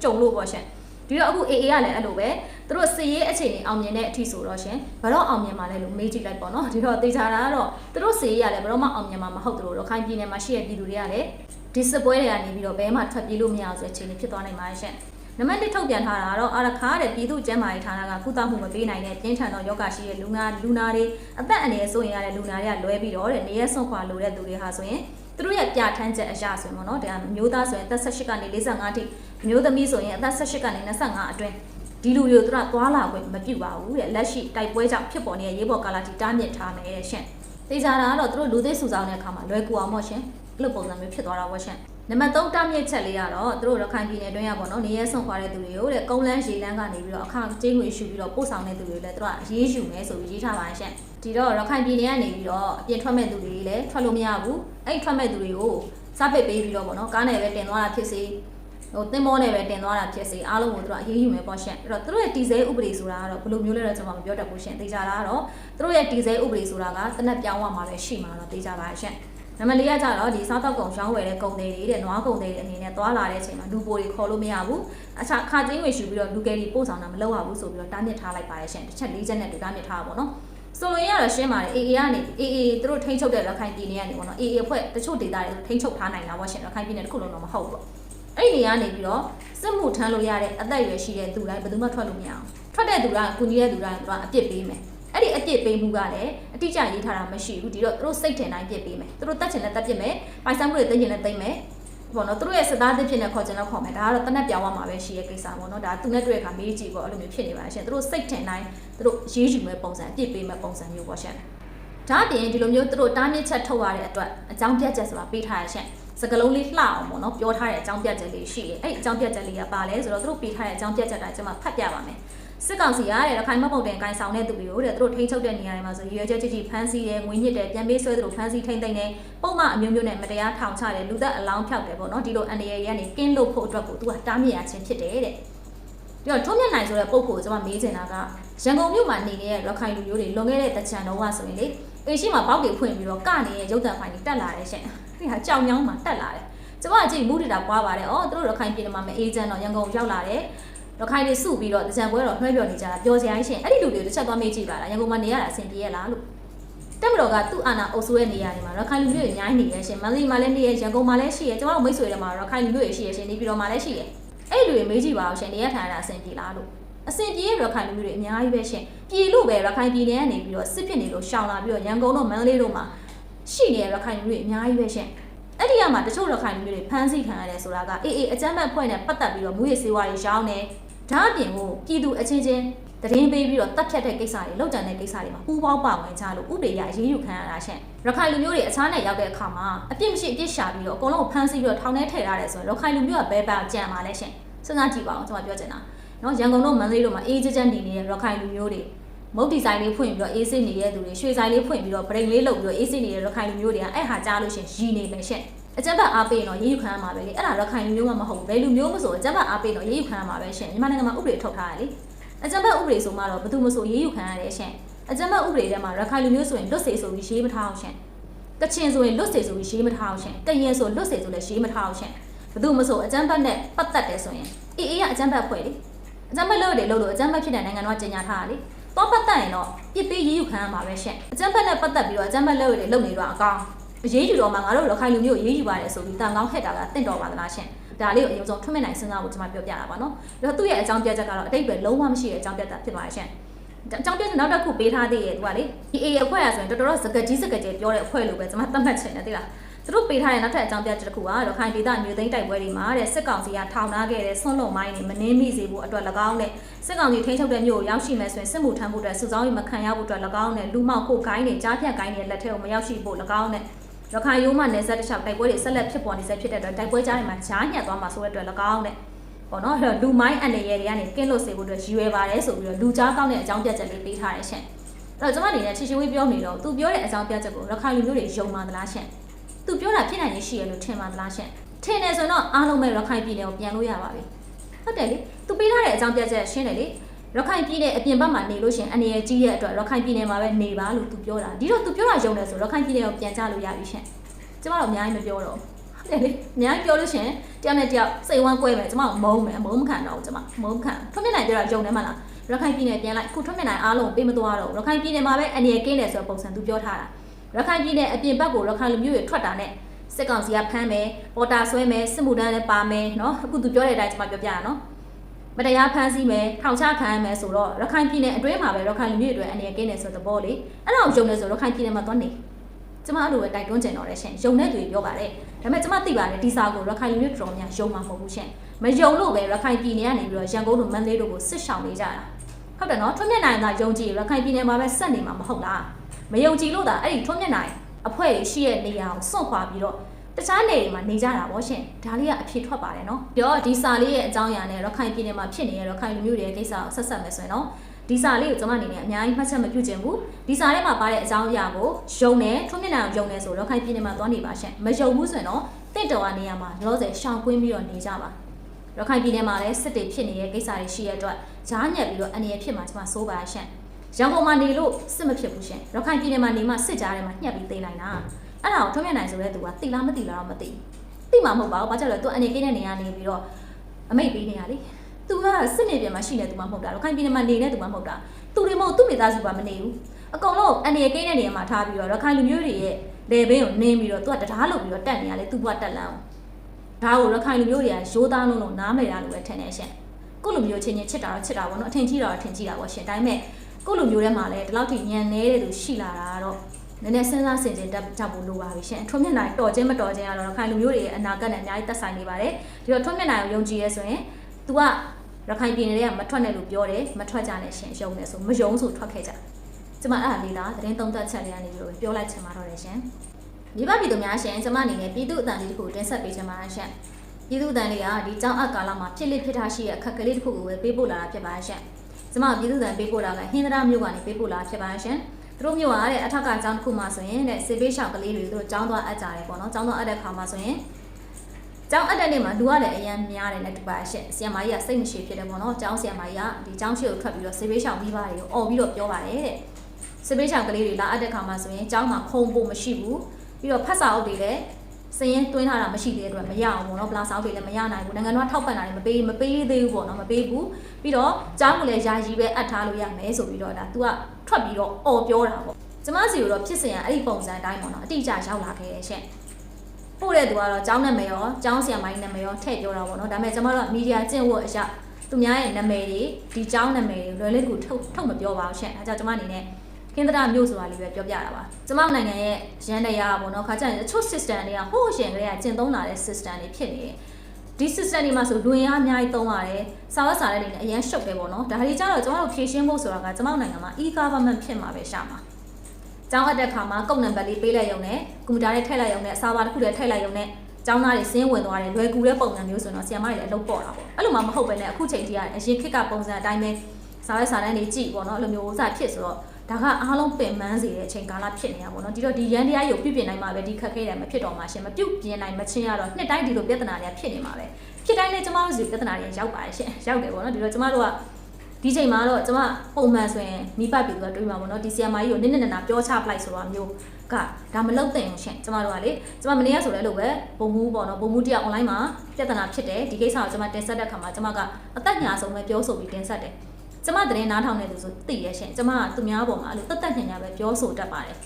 ကြုံလို့ပေါ့ရှင်ဒီတော့အခု AA ကလည်းအဲ့လိုပဲသူတို့စီရေးအခြေအနေအောင်မြင်တဲ့အထိဆိုတော့ရှင်ဘယ်တော့အောင်မြင်မှာလဲလို့မေးကြည့်လိုက်ပေါ့နော်ဒီတော့သိချာတာကတော့သူတို့စီရေးကလည်းဘယ်တော့မှအောင်မြင်မှာမဟုတ်ဘူးလို့ခိုင်ပြည်နယ်မှာရှိတဲ့ပြည်သူတွေကလည်းဒီစစ်ပွဲတွေကနေပြီးတော့ဘဲမှထွက်ပြေးလို့မရအောင်ဆိုတဲ့အခြေအနေဖြစ်သွားနိုင်ပါတယ်ရှင်နံပါတ်1ထုတ်ပြန်ထားတာကတော့အာရခါတဲ့ပြည်သူ့ကျန်းမာရေးဌာနကကုသမှုမပေးနိုင်တဲ့ပြင်းထန်သောယောဂရှိတဲ့လူငါလူနာတွေအသက်အန္တရာယ်ဆိုရင်ရတဲ့လူနာတွေကလွဲပြီးတော့တဲ့နေရက်ဆွန့်ခွာလိုတဲ့သူတွေဟာဆိုရင် သူတို့ရဲ့ပြဋ္ဌာန်းချက်အရဆိုရင်ပေါ့နော်ဒါမျိုးသားဆိုရင်အသက်18ကနေ45အထိမျိုးသမီးဆိုရင်အသက်18ကနေ25အတွင်းဒီလူတွေကိုသူကသွားလာခွင့်မပြုပါဘူးတဲ့လက်ရှိတိုက်ပွဲကြောင့်ဖြစ်ပေါ်နေတဲ့ရေးပေါ်ကာလတီတားမြစ်ထားမယ်တဲ့ရှင်သိကြတာကတော့သူတို့လူသိစုဆောင်တဲ့အခါမှာလွယ်ကူအောင်ပေါ့ရှင်အဲ့လိုပုံစံမျိုးဖြစ်သွားတာပေါ့ရှင် နံပါတ်3တားမြစ်ချက်လေးကတော့သူတို့ရခိုင်ပြည်နယ်တွင်းရပေါ့နော်နေရဲဆွန့်ခွာတဲ့သူတွေကိုတဲ့ကုန်းလန်းရေလန်းကနေပြီးတော့အခါကျင်းငွေရှူပြီးတော့ပို့ဆောင်တဲ့သူတွေလည်းသူကအရေးယူမယ်ဆိုပြီးရေးထားပါရှင့်ဒီတော့ရခိုင်ပြည်နယ်ကနေပြီးတော့အပြင်ထွက်မဲ့သူတွေလည်းထွက်လို့မရဘူးအဲ့ထွက်မဲ့သူတွေကိုစားပစ်ပေးပြီးတော့ပေါ့နော်ကားနယ်ပဲတင်သွားတာဖြစ်စေဟိုတင်မောနဲ့ပဲတင်သွားတာဖြစ်စေအားလုံးကိုသူတို့အရေးယူမယ်ပေါ့ရှင့်အဲ့တော့သူတို့ရဲ့တီဇဲဥပဒေဆိုတာကတော့ဘယ်လိုမျိုးလဲတော့ကျွန်တော်မပြောတတ်ဘူးရှင့်သိကြတာကတော့သူတို့ရဲ့တီဇဲဥပဒေဆိုတာကတနက်ပြောင်းသွားမှာပဲရှိမှာတော့သိကြပါရှင့် နံပါတ်၄ကကြတော့ဒီစားတောက်ကုံရောင်းဝယ်တဲ့ကုံတွေတွေတဲ့နွားကုံတွေအနေနဲ့သွားလာတဲ့အချိန်မှာလူပိုတွေခေါ်လို့မရဘူးအခြားခါချင်းငွေရှူပြီးတော့လူကယ်တွေပို့ဆောင်တာမလုပ်ရဘူးဆိုပြီးတော့တားမြစ်ထားလိုက်ပါတယ်ရှင်တစ်ချက်၄ချက်နဲ့တူတားမြစ်ထားပါဘောနော်ဆိုလိုရင်းကတော့ရှင်းပါတယ် AA ကနေ AA သူတို့ထိန်းချုပ်တဲ့ရခိုင်ပြည်နယ်ကနေပေါ့နော် AA အဖွဲ့တချို့ဒေသတွေထိန်းချုပ်ထားနိုင်တာပေါ့ရှင်ရခိုင်ပြည်နယ်တစ်ခုလုံးတော့မဟုတ်ဘူးပေါ့အဲ့ဒီနေရာနေပြီးတော့စစ်မှုထမ်းလို့ရတဲ့အသက်အရွယ်ရှိတဲ့သူတိုင်းဘယ်သူမှထွက်လို့မရအောင်ထွက်တဲ့သူတိုင်းကုညီတဲ့သူတိုင်းသူကအပြစ်ပေးမယ် အဲ့ဒီအပြစ်ပေးမှုကလည်းအတိအကျရေးထားတာမရှိဘူးဒီတော့သူတို့စိတ်ထင်တိုင်းပြစ်ပေးမယ်သူတို့တတ်ချင်တဲ့တတ်ပြစ်မယ်ပိုင်ဆိုင်မှုတွေသိချင်တဲ့သိမ့်မယ်ပေါ့နော်သူတို့ရဲ့စသားသစ်ဖြစ်နေခေါ်ချင်တော့ခေါ်မယ်ဒါကတော့တနက်ပြောင်းသွားမှာပဲရှိရဲ့ကိစ္စပေါ့နော်ဒါသူနဲ့တွေ့ခါမေးကြည့်ပေါ့အဲ့လိုမျိုးဖြစ်နေပါရှင်သူတို့စိတ်ထင်တိုင်းသူတို့ရေးယူမဲ့ပုံစံအပြစ်ပေးမဲ့ပုံစံမျိုးပေါ့ရှင်ဒါအပြင်ဒီလိုမျိုးသူတို့တားမြစ်ချက်ထုတ်ရတဲ့အတွက်အကြောင်းပြချက်ဆိုတာပေးထားရရှင်စကလုံးလေးလှအောင်ပေါ့နော်ပြောထားတဲ့အကြောင်းပြချက်လေးရှိတယ်အဲ့ဒီအကြောင်းပြချက်လေးကပါလဲဆိုတော့သူတို့ပေးထားတဲ့အကြောင်းပြချက်တိုင်းကျွန်မဖတ်ပြပါမယ် စစ်ကောင်စီကတဲ့ရခိုင်မပုတ်တဲ့ကိုင်ဆောင်တဲ့သူတွေကိုတဲ့သူတို့ထိန်းချုပ်တဲ့နေရာတွေမှာဆိုရွေးချက်ချစ်ချစ်ဖမ်းဆီးတယ်ငွေညစ်တယ်ပြန်ပေးဆွဲသူတို့ဖမ်းဆီးထိန်းသိမ်းတယ်ပုံမှန်အမျိုးမျိုးနဲ့မတရားထောင်ချတယ်လူသက်အလောင်းဖြောက်တယ်ပေါ့နော်ဒီလိုအန်ဒီရဲရဲနေကင်းလို့ဖို့အတွက်ကိုသူကတားမြစ်ရခြင်းဖြစ်တယ်တဲ့ပြီးတော့ထုံးမြတ်နိုင်ဆိုတဲ့ပုံကိုကျွန်မမေးချင်တာကရန်ကုန်မြို့မှာနေနေတဲ့ရခိုင်လူမျိုးတွေလွန်ခဲ့တဲ့တချန်တော့ကဆိုရင်လေအေရှိမှာပေါက်တွေဖွင့်ပြီးတော့ကနေရဲ့ရုပ်တံဖိုင်တွေတက်လာတယ်ရှင်။ဒီဟာကြောင်ညောင်းမှာတက်လာတယ်။ကျွန်မအကြည့်မူဒတာပွားပါတယ်။အော်သူတို့ရခိုင်ပြည်နယ်မှာမအေဂျင့်တော့ရန်ကုန်ရောက်လာတယ်။ ရခိုင်တွေစုပြီးတော့တချန်ပွဲတော့နှွှဲပြောနေကြတာပြောစရာရှင်။အဲ့ဒီလူတွေကိုတစ်ချက်သွားမေးကြည့်ပါလား။ရန်ကုန်မှာနေရတာအဆင်ပြေရလားလို့။တက်မတော်ကသူ့အာနာအုပ်စုရဲ့နေရာတွေမှာရခိုင်လူမျိုးတွေအများကြီးနေရရှင်။မန္တလေးမှာလည်းနေရရန်ကုန်မှာလည်းရှိရကျွန်တော်တို့မိတ်ဆွေတွေမှာရခိုင်လူမျိုးတွေရှိရရှင်နေပြည်တော်မှာလည်းရှိရ။အဲ့ဒီလူတွေမေးကြည့်ပါအောင်ရှင်နေရထိုင်ရတာအဆင်ပြေလားလို့။အစင်ပြေရခိုင်လူမျိုးတွေအများကြီးပဲရှင်ပြည်လို့ပဲရခိုင်ပြည်နယ်ကနေပြီးတော့စစ်ဖြစ်နေလို့ရှောင်လာပြီးတော့ရန်ကုန်တို့မန္တလေးတို့မှာရှိနေတဲ့ရခိုင်လူမျိုးတွေအများကြီးပဲရှင်အဲ့ဒီကမှတချို့ရခိုင်လူမျိုးတွေဖမ်းဆီးခံရတယ်ဆိုတာကအေးအေးအကြမ်းဖက်ဖွဲ့နဲ့ပတ်သက်ပြီးတော့မူရစေဝါတွေရောင်းနေ ဒါအပြင်ကိုပြည်သူအချင်းချင်းတရင်ပေးပြီးတော့တတ်ဖြတ်တဲ့ကိစ္စတွေလောက်ကျန်တဲ့ကိစ္စတွေမှာပူးပေါင်းပါဝင်ကြလို့ဥပဒေရအရေးယူခံရတာရှင်ရခိုင်လူမျိုးတွေအခြားနဲ့ရောက်တဲ့အခါမှာအပြစ်မရှိအပြစ်ရှာပြီးတော့အကုန်လုံးကိုဖမ်းဆီးပြီးတော့ထောင်ထဲထည့်ရတယ်ဆိုရင်ရခိုင်လူမျိုးကဘဲပါကြံပါလဲရှင်စဉ်းစားကြည့်ပါအောင်ကျွန်မပြောချင်တာနော်ရန်ကုန်တို့မန္တလေးတို့မှာအေးကြကြနေနေတဲ့ရခိုင်လူမျိုးတွေမုတ်ဒီဇိုင်းလေးဖွင့်ပြီးတော့အေးစစ်နေတဲ့သူတွေရွှေဆိုင်လေးဖွင့်ပြီးတော့ဗရိန်လေးလုပ်ပြီးတော့အေးစစ်နေတဲ့ရခိုင်လူမျိုးတွေကအဲ့ဟာကြားလို့ရှရင်ရီနေမယ်ရှင့် အကြမ်းဖက်အားပေးရင်တော့ရေးယူခံရမှာပဲလေအဲ့ဒါရခိုင်လူမျိုးမှမဟုတ်ဘူးဘယ်လူမျိုးမဆိုအကြမ်းဖက်အားပေးရင်တော့ရေးယူခံရမှာပဲရှင့်မြန်မာနိုင်ငံမှာဥပဒေထုတ်ထားတယ်လေအကြမ်းဖက်ဥပဒေဆိုမှတော့ဘယ်သူမဆိုရေးယူခံရတယ်ရှင့်အကြမ်းဖက်ဥပဒေထဲမှာရခိုင်လူမျိုးဆိုရင်လွတ်စေဆိုပြီးရေးမထားအောင်ရှင့်ကချင်ဆိုရင်လွတ်စေဆိုပြီးရေးမထားအောင်ရှင့်ကရင်ဆိုလွတ်စေဆိုလည်းရေးမထားအောင်ရှင့်ဘယ်သူမဆိုအကြမ်းဖက်နဲ့ပတ်သက်တယ်ဆိုရင်အေးအေးကအကြမ်းဖက်ဖွဲ့လေအကြမ်းဖက်လို့တွေလို့လို့အကြမ်းဖက်ဖြစ်တဲ့နိုင်ငံတော်ကကြေညာထားတာလေ။တော့ပတ်သက်ရင်တော့ပြစ်ပေးရေးယူခံရမှာပဲရှင့်။အကြမ်းဖက်နဲ့ပတ်သက်ပြီးတော့အကြမ်းဖက်လို့တွေလုပ်နေတော့အကောင် အရေးယူတော့မှငါတို့ရခိုင်လူမျိုးကိုရေးယူပါတယ်ဆိုပြီးတန်ကောင်းခက်တာကတင့်တော်ပါသလားရှင့်။ဒါလေးကိုအရင်ဆုံးထွတ်မြင့်နိုင်စဉ်းစားဖို့ကျွန်မပြောပြတာပါနော်။ပြီးတော့သူ့ရဲ့အကြောင်းပြချက်ကတော့အတိတ်ပဲလုံးဝမရှိတဲ့အကြောင်းပြချက်ဖြစ်ပါတယ်ရှင့်။အကြောင်းပြချက်နောက်တစ်ခုပေးထားသေးရဲ့သူကလေဒီ AA အဖွဲ့ရဆိုရင်တော်တော်စကကြီးစကကြီးပြောတဲ့အဖွဲ့လိုပဲကျွန်မသတ်မှတ်ချင်တယ်သိလား။သူတို့ပေးထားတဲ့နောက်ထပ်အကြောင်းပြချက်တစ်ခုကရခိုင်ဒေသမျိုးသိမ်းတိုက်ပွဲတွေမှာတဲ့စစ်ကောင်စီကထောင်ထားခဲ့တဲ့ဆွန့်လွန်မိုင်းတွေမနှင်းမိစေဖို့အတွက်၎င်းနဲ့စစ်ကောင်စီထိန်းချုပ်တဲ့မြို့ကိုရောက်ရှိမယ်ဆိုရင်စစ်မှုထမ်းဖို့အတွက်စုဆောင်းရေးမခံရဖို့အတွက်၎င်းနဲ့လူမောက်ကိုဂိုင်းတွေကြားဖြတ်ဂိုင်းတွေလက်ထဲကိုမရောက်ရှိဖို့၎င်းနဲ့ ရခိုင်ရိုးမှနယ်စပ်တစ်လျှောက်တိုက်ပွဲတွေဆက်လက်ဖြစ်ပေါ်နေစေဖြစ်တဲ့အတွက်တိုက်ပွဲကြားတွေမှာကြားညှက်သွားမှာဆိုတဲ့အတွက်၎င်းနဲ့ပေါ့နော်အဲ့တော့လူမိုင်းအန်ရယ်တွေကနေကင်းလွတ်စေဖို့အတွက်ရည်ရွယ်ပါတယ်ဆိုပြီးတော့လူကြားကောင်းတဲ့အကြောင်းပြချက်လေးပေးထားတဲ့ရှင့်အဲ့တော့ကျွန်မအနေနဲ့ချီချီဝေးပြောနေတော့သူပြောတဲ့အကြောင်းပြချက်ကိုရခိုင်လူမျိုးတွေယုံပါသလားရှင့်သူပြောတာဖြစ်နိုင်ရရှိရလို့ထင်ပါသလားရှင်ထင်တယ်ဆိုတော့အားလုံးပဲရခိုင်ပြည်နယ်ကိုပြန်လို့ရပါပြီဟုတ်တယ်လေသူပေးထားတဲ့အကြောင်းပြချက်ရှင်းတယ်လေ ရခိုင်ပြည်နယ်အပြင်ဘက်မှာနေလို့ရှရင်အနေရကြီးရဲ့အတွက်ရခိုင်ပြည်နယ်မှာပဲနေပါလို့သူပြောတာဒီတော့သူပြောတာယုံတယ်ဆိုရခိုင်ပြည်နယ်ကိုပြန်ကြလို့ရပြီရှင်ကျမတို့အများကြီးမပြောတော့ဟုတ်တယ်လေအများကြီးပြောလို့ရှရင်တယောက်နဲ့တယောက်စိတ်ဝမ်းကွဲမယ်ကျမမုန်းမယ်မုန်းမခံတော့ဘူးကျမမုန်းမခံထွန်းမြင့်နိုင်ပြောတာယုံတယ်မလားရခိုင်ပြည်နယ်ပြန်လိုက်ခုထွန်းမြင့်နိုင်အားလုံးပေးမသွားတော့ရခိုင်ပြည်နယ်မှာပဲအနေရကင်းတယ်ဆိုတဲ့ပုံစံသူပြောထားတာ ရခိုင်ပြည်နယ်အပြင်ဘက်ကိုရခိုင်လူမျိုးတွေထွက်တာနဲ့စစ်ကောင်စီကဖမ်းမယ်ပေါ်တာဆွဲမယ်စစ်မှုထမ်းလည်းပါမယ်เนาะအခုသူပြောတဲ့အတိုင်းကျွန်မပြောပြရအောင်เนาะ မတရားဖမ်းဆီးမယ်ထောင်ချခံရမယ်ဆိုတော့ရခိုင်ပြည်နယ်အတွင်းမှာပဲရခိုင်လူမျိုးတွေအတွက်အနေနဲ့ကင်းတယ်ဆိုတဲ့သဘောလေအဲ့ဒါကိုယုံနေဆိုရခိုင်ပြည်နယ်မှာသွားနေကျွန်မအဲ့လိုပဲတိုက်တွန်းကျင်တော့တယ်ရှင်ယုံတဲ့သူတွေပြောပါတယ်ဒါပေမဲ့ကျွန်မသိပါတယ်ဒီစာကိုရခိုင်လူမျိုးတော်များယုံမှာမဟုတ်ဘူးရှင်မယုံလို့ပဲရခိုင်ပြည်နယ်ကနေပြီးတော့ရန်ကုန်တို့မန္တလေးတို့ကိုစစ်ဆောင်နေကြတာဟုတ်တယ်နော်ထွန်းမြတ်နိုင်သာယုံကြည်ရခိုင်ပြည်နယ်မှာပဲဆက်နေမှာမဟုတ်လားမယုံကြည်လို့ဒါအဲ့ဒီထွန်းမြတ်နိုင်အဖွဲ့တွေရှိရဲ့နေရာကိုစွန့်ခွာပြီးတော့ တခြားနေတွေမှာနေကြတာဗောရှင်ဒါလေးကအဖြစ်ထွက်ပါတယ်နော်ပြီးတော့ဒီစာလေးရဲ့အကြောင်းအရာနဲ့ရခိုင်ပြည်နယ်မှာဖြစ်နေတဲ့ရခိုင်လူမျိုးတွေရဲ့ကိစ္စကိုဆက်ဆက်မယ်ဆိုရင်နော်ဒီစာလေးကိုကျွန်မအနေနဲ့အများကြီးမှတ်ချက်မပြုချင်ဘူးဒီစာထဲမှာပါတဲ့အကြောင်းအရာကိုယုံတယ်ထွန်းမြတ်နိုင်ကိုယုံတယ်ဆိုတော့ရခိုင်ပြည်နယ်မှာသွားနေပါရှင်မယုံဘူးဆိုရင်တော့တင့်တော်ကနေရာမှာလောဆယ်ရှောင်ကွင်းပြီးတော့နေကြပါရခိုင်ပြည်နယ်မှာလည်းစစ်တွေဖြစ်နေတဲ့ကိစ္စတွေရှိရတဲ့အတွက်ဈာညက်ပြီးတော့အနေရဖြစ်မှာကျွန်မစိုးပါရှင်ရန်ကုန်မှာနေလို့စစ်မဖြစ်ဘူးရှင်ရခိုင်ပြည်နယ်မှာနေမှစစ်ကြားထဲမှာညှက်ပြီးသိနိုင်တာ အဲ့ဒါကိုထွန်းမြတ်နိုင်ဆိုတဲ့သူကသိလားမသိလားတော့မသိဘူးသိမှာမဟုတ်ပါဘူးဘာကြောင့်လဲသူအနေကိတဲ့နေရာနေပြီးတော့အမိတ်ပေးနေရလေသူကစစ်နေပြန်မှာရှိနေသူမှမဟုတ်တာရခိုင်ပြည်နယ်မှာနေတဲ့သူမှမဟုတ်တာသူတွေမဟုတ်သူ့မိသားစုကမနေဘူးအကုန်လုံးအနေကိတဲ့နေရာမှာထားပြီးတော့ရခိုင်လူမျိုးတွေရဲ့လေဘင်းကိုနင်းပြီးတော့သူကတံတားလုပ်ပြီးတော့တက်နေရလေသူကတက်လန်းအောင်ဒါကိုရခိုင်လူမျိုးတွေကရိုးသားလုံးလုံးနားမလည်တာလို့ပဲထင်နေရှင်ကိုလူမျိုးချင်းချင်းချစ်တာတော့ချစ်တာပေါ့နော်အထင်ကြီးတာတော့အထင်ကြီးတာပေါ့ရှင်ဒါပေမဲ့ကိုလူမျိုးထဲမှာလည်းဒီလောက်ထိညံနေတဲ့သူရှိလာတာကတော့ နည်းနည်းစဉ်းစားဆင်ခြင်တတ်ကြဖို့လိုပါပြီရှင်ထွန်းမြင့်နိုင်တော်ခြင်းမတော်ခြင်းကတော့ရခိုင်လူမျိုးတွေရဲ့အနာဂတ်နဲ့အများကြီးသက်ဆိုင်နေပါတယ်ဒီတော့ထွန်းမြင့်နိုင်ကိုယုံကြည်ရဲဆိုရင် तू ကရခိုင်ပြည်နယ်ကမထွက်နဲ့လို့ပြောတယ်မထွက်ကြနဲ့ရှင်ယုံနေဆိုမယုံဆိုထွက်ခဲ့ကြကျမအဲ့ဒါလေးလားသတင်းသုံးသပ်ချက်လေးကနေပြီးတော့ပြောလိုက်ချင်ပါတော့တယ်ရှင်မိဘပြည်သူများရှင်ကျမအနေနဲ့ပြည်သူအတန်လေးတစ်ခုတင်ဆက်ပေးချင်ပါတယ်ရှင်ပြည်သူအတန်လေးကဒီကြောင်းအပ်ကာလမှာဖြစ်လိဖြစ်ထားရှိတဲ့အခက်ကလေးတစ်ခုကိုပဲပေးပို့လာတာဖြစ်ပါတယ်ရှင်ကျမပြည်သူအတန်ပေးပို့လာကဟင်းသရမြို့ကနေပေးပို့လာဖြစ်ပါတယ်ရှင် သူတို့မျိုးကတဲ့အထက်ကကျောင်းတစ်ခုမှဆိုရင်တဲ့စေပေးရှောက်ကလေးတွေသူတို့ကျောင်းသွားအပ်ကြတယ်ပေါ့နော်ကျောင်းသွားအပ်တဲ့ခါမှာဆိုရင်ကျောင်းအပ်တဲ့နေ့မှာလူကလည်းအရန်များတယ်နဲ့တူပါရှင့်ဆီယမကြီးကစိတ်မရှိဖြစ်တယ်ပေါ့နော်ကျောင်းဆီယမကြီးကဒီကျောင်းရှိကိုထွက်ပြီးတော့စေပေးရှောက်မိဘတွေကိုអော်ပြီးတော့ပြောပါတယ်တဲ့စေပေးရှောက်ကလေးတွေလာအပ်တဲ့ခါမှာဆိုရင်ကျောင်းမှာခုံဖို့မရှိဘူးပြီးတော့ဖတ်စာအုပ်တွေလည်းစရင်တွင်းထားတာမရှိသေးတဲ့အတွက်မရအောင်ပေါ့နော်ပလာစာအုပ်တွေလည်းမရနိုင်ဘူးနိုင်ငံတော်ကထောက်ပံ့တာတွေမပေးမပေးသေးဘူးပေါ့နော်မပေးဘူး ပြီးတော့ကျောင်းကလည်းယာယီပဲအပ်ထားလို့ရမယ်ဆိုပြီးတော့ဒါ तू ကထွက်ပြီးတော့អော်ပြောတာပေါ့ကျမစီကိုတော့ဖြစ်စင်ရအဲ့ဒီပုံစံအတိုင်းပေါ့နော်အတိအကျရောက်လာခဲ့ရဲ့ရှင့်ပို့တဲ့သူကတော့ကျောင်းနာမည်ရောကျောင်းဆရာမကြီးနာမည်ရောထည့်ပြောတာပေါ့နော်ဒါပေမဲ့ကျွန်မတို့ကမီဒီယာကျင့်ဝတ်အရာသူများရဲ့နာမည်တွေဒီကျောင်းနာမည်တွေလွယ်လေးတကူထုတ်ထုတ်မပြောပါဘူးရှင့်အဲကြောင့်ကျွန်မအနေနဲ့ကင်းသရမြို့ဆိုတာလေးပဲပြောပြတာပါကျွန်မနိုင်ငံရဲ့ရန်တရားပေါ့နော်ခါကျရင်အချို့ system တွေကဟိုးရှင်ကလေးကကျင့်သုံးလာတဲ့ system တွေဖြစ်နေတယ် ဒီ system တွေမှာဆိုလူရင်အားအများကြီးသုံးရတယ်စာဝတ်စာရက်တွေနဲ့အရန်ရှုပ်တယ်ပေါ့နော်ဒါတွေကြတော့ကျွန်တော်တို့ဖြည့်ရှင်းဖို့ဆိုတာကကျွန်မနိုင်ငံမှာ e-government ဖြစ်မှာပဲရှာမှာကျောင်းအပ်တဲ့ခါမှာကုတ်နံပါတ်လေးပေးလိုက်ရုံနဲ့ကွန်ပျူတာနဲ့ထည့်လိုက်ရုံနဲ့စာပါတစ်ခုလည်းထည့်လိုက်ရုံနဲ့ကျောင်းသားတွေစင်းဝင်သွားတယ်လွယ်ကူတဲ့ပုံစံမျိုးဆိုတော့ဆီယမတွေလည်းအလုပ်ပေါ့တာပေါ့အဲ့လိုမှမဟုတ်ပဲနဲ့အခုချိန်ထိကအရင်ခေတ်ကပုံစံအတိုင်းပဲစာရဲစာတန်းတွေကြည့်ပေါ့နော်အဲ့လိုမျိုးဥစားဖြစ်ဆိုတော့ ဒါကအားလုံးပင်ပန်းစေတဲ့အချိန်ကာလဖြစ်နေတာပေါ့နော်ဒီတော့ဒီရန်တရားရုပ်ပြပြင်နိုင်မှာပဲဒီခက်ခဲတယ်မဖြစ်တော့မှရှင်မပြုတ်ပြင်နိုင်မချင်းရတော့နှစ်တိုင်းဒီလိုပြဿနာတွေဖြစ်နေမှာပဲဖြစ်တိုင်းလည်းကျမတို့စီပြဿနာတွေရောက်ပါတယ်ရှင်ရောက်တယ်ပေါ့နော်ဒီတော့ကျမတို့ကဒီချိန်မှာတော့ကျွန်မပုံမှန်ဆိုရင်မိဘပြည်သူကတွေးမှာပေါ့နော်ဒီဆီယမာကြီးကိုနစ်နစ်နနာပြောချပလိုက်ဆိုတာမျိုးကဒါမလုပ်သင့်ဘူးရှင်ကျွန်မတို့ကလေကျွန်မမနေ့ကဆိုလဲလို့ပဲပုံမှုပေါ့နော်ပုံမှုတရား online မှာပြဿနာဖြစ်တယ်ဒီကိစ္စကိုကျွန်မတင်ဆက်တဲ့ခါမှာကျွန်မကအသက်ညာဆုံးပဲပြောဆိုပြီးတင်ဆက်တယ် ကျွန်မသတင်းနားထောင်နေသူဆိုသိရရှင်ကျွန်မကသူများပေါ်မှာအဲ့လိုတက်တက်ညံ့ညံ့ပဲပြောဆိုတတ်ပါတယ်